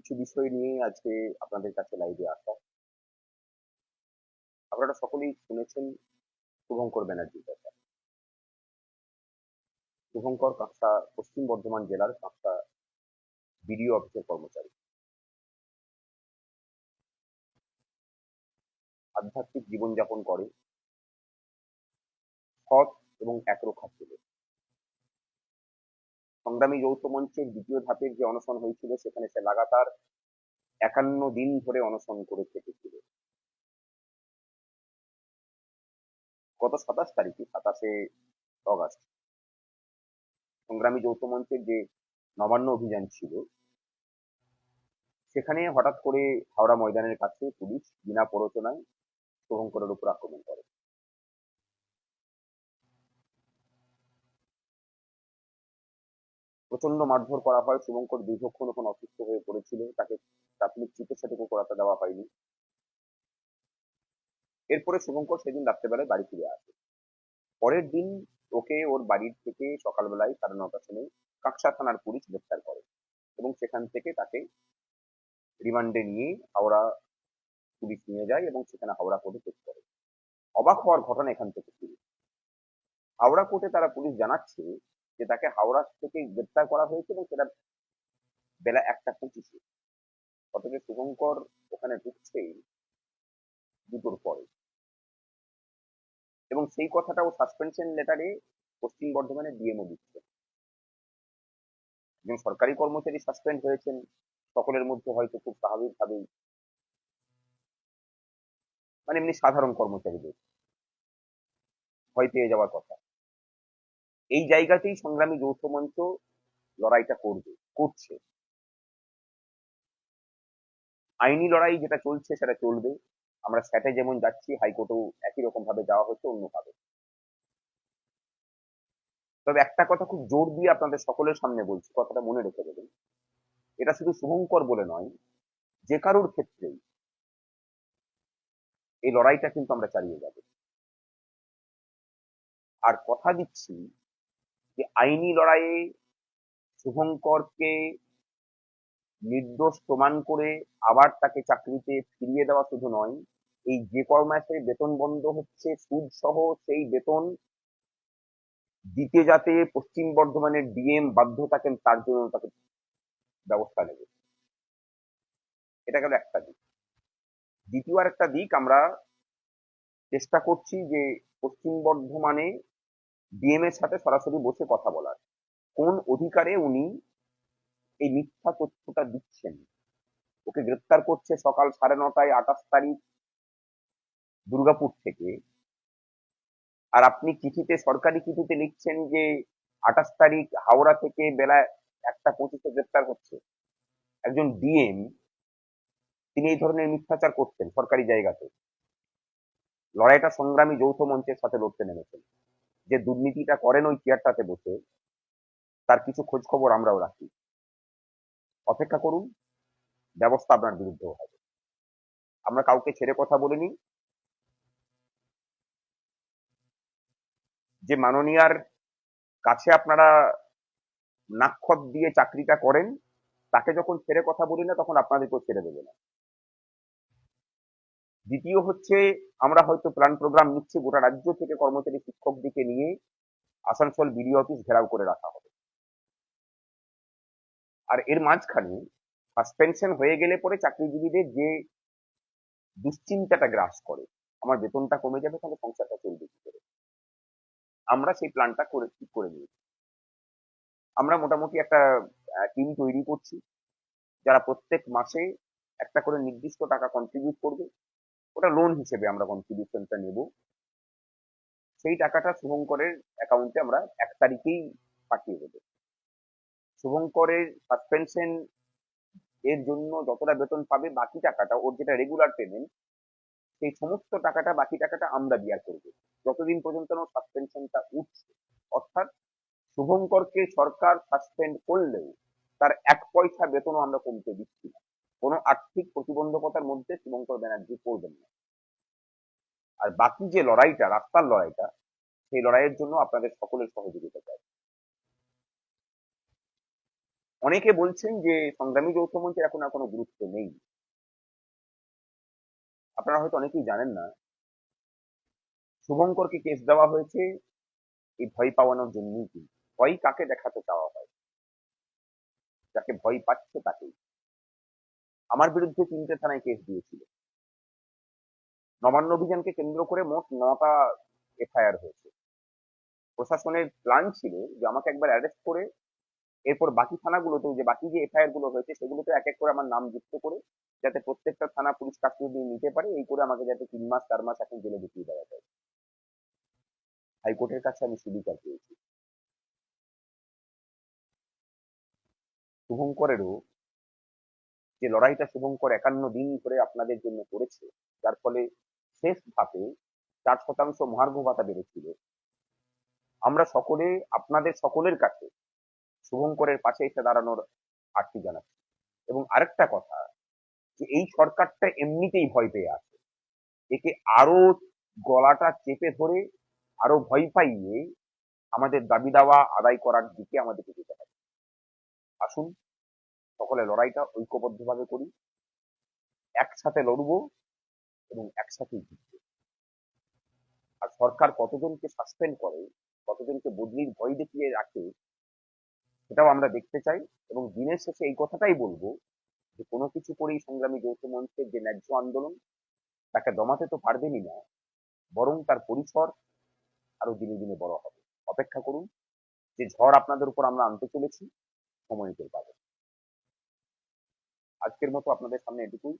কিছু বিষয় নিয়ে আজকে আপনাদের কাছে লাইভে আসা। আপনারা সকলেই শুনেছেন শুভঙ্কর ব্যানার্জির কথা শুভঙ্কর কাঁকসা পশ্চিম বর্ধমান জেলার কাঁকসা বিডিও অফিসের কর্মচারী। আধ্যাত্মিক জীবনযাপন করে। সৎ এবং একরক্ষা ছিল। সংগ্রামী যৌথ মঞ্চের দ্বিতীয় ধাপের যে অনশন হয়েছিল, সেখানে সে লাগাতার একান্ন দিন ধরে অনশন করে থেকেছিল গত সাতাশ তারিখে, সাতাশে অগাস্ট, সংগ্রামী যৌথ মঞ্চের যে নবান্ন অভিযান ছিল, সেখানে হঠাৎ করে হাওড়া ময়দানের কাছে পুলিশ বিনা প্ররোচনায় শুভঙ্করের উপর আক্রমণ করে। প্রচণ্ড মারধর করা হয়, শুভঙ্কর দীর্ঘক্ষণ ওখানে অসুস্থ হয়ে পড়েছিল, তাকে প্রাথমিক চিকিৎসাটুকু করাতে দেওয়া হয়নি। এরপরে শুভঙ্কর সেদিন রাত্রেবেলায় বাড়ি ফিরে আসে। পরের দিন ওকে ওর বাড়ির থেকে সকালবেলায় সাড়ে নটার সময় কাকসা থানার পুলিশ গ্রেপ্তার করে এবং সেখান থেকে তাকে রিমান্ডে নিয়ে হাওড়া পুলিশ নিয়ে যায় এবং সেখানে হাওড়া কোর্টে পেশ করে। অবাক হওয়ার ঘটনা এখান থেকে শুরু। হাওড়া কোর্টে তারা পুলিশ জানাচ্ছে যে তাকে হাওড়া থেকে গ্রেপ্তার করা হয়েছে এবং সেটা বেলা একটা পঁচিশে। অথচ শুভঙ্কর ওখানে ঢুকছেই দুটোর পরে। এবং সেই কথাটা ও সাসপেনশন লেটারে পশ্চিম বর্ধমানের ডিএমও দিচ্ছে। একজন সরকারি কর্মচারী সাসপেন্ড হয়েছেন, সকলের মধ্যে হয়তো খুব স্বাভাবিকভাবেই। মানে এমনি সাধারণ কর্মচারীদের। ভয় পেয়ে যাওয়ার কথা। এই জায়গাতেই সংগ্রামী যৌথ মঞ্চ লড়াইটা করবে, করছে। আইনি লড়াই যেটা চলছে সেটা চলবে। আমরা স্যাটে যেমন যাচ্ছি, হাইকোর্টেও একই রকম ভাবে যাওয়া হচ্ছে অন্যভাবে। তবে একটা কথা খুব জোর দিয়ে আপনাদের সকলের সামনে বলছি, কথাটা মনে রেখে দেবেন। এটা শুধু শুভঙ্কর বলে নয়, যে কারোর ক্ষেত্রেই এই লড়াইটা কিন্তু আমরা চালিয়ে যাব। আর কথা দিচ্ছি যে আইনি লড়াইয়ে শুভঙ্করকে নির্দোষ প্রমাণ করে আবার তাকে চাকরিতে ফিরিয়ে দেওয়া শুধু নয়, এই যে মাসে বেতন বন্ধ হচ্ছে সুদ সহ সেই বেতন দিতে যাতে পশ্চিম বর্ধমানের ডিএম বাধ্য থাকেন, তার জন্য তাকে ব্যবস্থা নেবে। এটা গেল একটা দিক। দ্বিতীয় আর একটা দিক আমরা চেষ্টা করছি যে পশ্চিম বর্ধমানে ডিএম এর সাথে সরাসরি বসে কথা বলার। কোন অধিকারে উনি এই মিথ্যা তথ্যটা দিচ্ছেন? ওকে গ্রেপ্তার করছে সকাল সাড়ে নটায় আঠাশ তারিখ দুর্গাপুর থেকে। আর আপনি চিঠিতে, সরকারি চিঠিতে লিখছেন যে আঠাশ তারিখ হাওড়া থেকে বেলা একটা পঁচিশে গ্রেপ্তার হচ্ছে। একজন ডিএম তিনি এই ধরনের মিথ্যাচার করছেন সরকারি জায়গাতে। লড়াইটা সংগ্রামী যৌথ মঞ্চের সাথে লড়তে নেমেছেন। যে দুর্নীতিটা করেন ওই চেয়ারটাতে বসে, তার কিছু খোঁজ খবর আমরাও রাখি। অপেক্ষা করুন, ব্যবস্থা আপনার বিরুদ্ধে হবে। আমরা কাউকে ছেড়ে কথা বলিনি। যে মাননীয়ার কাছে আপনারা নাক্ষত দিয়ে চাকরিটা করেন, তাকে যখন ছেড়ে কথা বলি না, তখন আপনাদেরকেও ছেড়ে দেবে না। দ্বিতীয় হচ্ছে, আমরা হয়তো প্ল্যান প্রোগ্রাম নিচ্ছি, গোটা রাজ্য থেকে কর্মচারী শিক্ষকদিকে নিয়ে আসানসোল বিডিও অফিস ঘেরাও করে রাখা হবে। আর এর মাঝখানে সাসপেনশন হয়ে গেলে পরে চাকরিজীবীদের যে দুশ্চিন্তাটা গ্রাস করে, আমার বেতনটা কমে যাবে, তাহলে সংসারটা চলবে কি করে? আমরা সেই প্ল্যানটা করে, ঠিক করে নিয়েছি। আমরা মোটামুটি একটা টিম তৈরি করছি, যারা প্রত্যেক মাসে একটা করে নির্দিষ্ট টাকা কন্ট্রিবিউট করবে। ওটা লোন হিসেবে আমরা কন্ট্রিবিউশনটা নেব। সেই টাকাটা শুভঙ্করের অ্যাকাউন্টে আমরা এক তারিখেই পাঠিয়ে দেবো। শুভঙ্করের সাসপেনশন এর জন্য যতটা বেতন পাবে বাকি টাকাটা, ওর যেটা রেগুলার পেমেন্ট সেই সমস্ত টাকাটা, বাকি টাকাটা আমরা বিয়ার করব। যতদিন পর্যন্ত না সাসপেনশনটা উঠছে। অর্থাৎ শুভঙ্করকে সরকার সাসপেন্ড করলেও তার এক পয়সা বেতনও আমরা কমতে দিচ্ছি না। কোনো আর্থিক প্রতিবন্ধকতার মধ্যে শুভঙ্কর ব্যানার্জি পড়বেন না। আর বাকি যে লড়াইটা, রাস্তার লড়াইটা, সেই লড়াইয়ের জন্য আপনাদের সকলের সহযোগিতা চাই। অনেকে বলছেন যে সংগ্রামী যৌথ মঞ্চের এখন আর কোনো গুরুত্ব নেই। আপনারা হয়তো অনেকেই জানেন না, শুভঙ্করকে কেস দেওয়া হয়েছে, এই ভয় পাওয়ানোর জন্যই কিন্তু। ভয় কাকে দেখাতে চাওয়া হয়? যাকে ভয় পাচ্ছে তাকেই। আমার বিরুদ্ধে তিনটে থানায় কেস দিয়েছিল। নবান্ন অভিযানকে কেন্দ্র করে মোট নটা এফআইআর হয়েছে। প্রশাসনের প্ল্যান ছিল যে আমাকে একবার অ্যারেস্ট করে এরপর বাকি থানাগুলোতেও যে বাকি যে এফআইআরগুলো হয়েছে সেগুলোতে এক এক করে আমার নাম যুক্ত করে যাতে প্রত্যেকটা থানা পুলিশ কাস্টডি নিতে পারে, এই করে আমাকে যাতে তিন মাস, চার মাস এখন জেলে ঢুকিয়ে দেওয়া যায়। হাইকোর্টের কাছে আমি সুবিচার পেয়েছি। শুভঙ্করেরও যে লড়াইটা শুভঙ্কর একান্ন দিন ধরে আপনাদের জন্য করেছে, যার ফলে শেষ ধাপে চার শতাংশ মহার্ঘ ভাতা বেড়েছিল। আমরা সকলে, আপনাদের সকলের কাছে শুভঙ্করের পাশে এসে দাঁড়ানোর আর্তি জানাচ্ছি। এবং আরেকটা কথা, যে এই সরকারটা এমনিতেই ভয় পেয়ে আছে। একে আরও গলাটা চেপে ধরে, আরও ভয় পাইয়ে আমাদের দাবি দাওয়া আদায় করার দিকে আমাদেরকে যেতে হবে। আসুন সকলে লড়াইটা ঐক্যবদ্ধভাবে করি। একসাথে লড়বো এবং একসাথেই জিতবো। আর সরকার কতজনকে সাসপেন্ড করে, কতজনকে বদলির ভয় দেখিয়ে রাখে, সেটাও আমরা দেখতে চাই এবং দিনের শেষে এই কথাটাই বলব যে কোনো কিছু করেই সংগ্রামী যৌথ মঞ্চের যে ন্যায্য আন্দোলন, তাকে দমাতে তো পারবেনই না, বরং তার পরিসর আরও দিনে দিনে বড় হবে। অপেক্ষা করুন, যে ঝড় আপনাদের উপর আমরা আনতে চলেছি, সময় পাবেন আজকের মতো আপনাদের সামনে এটুকুই।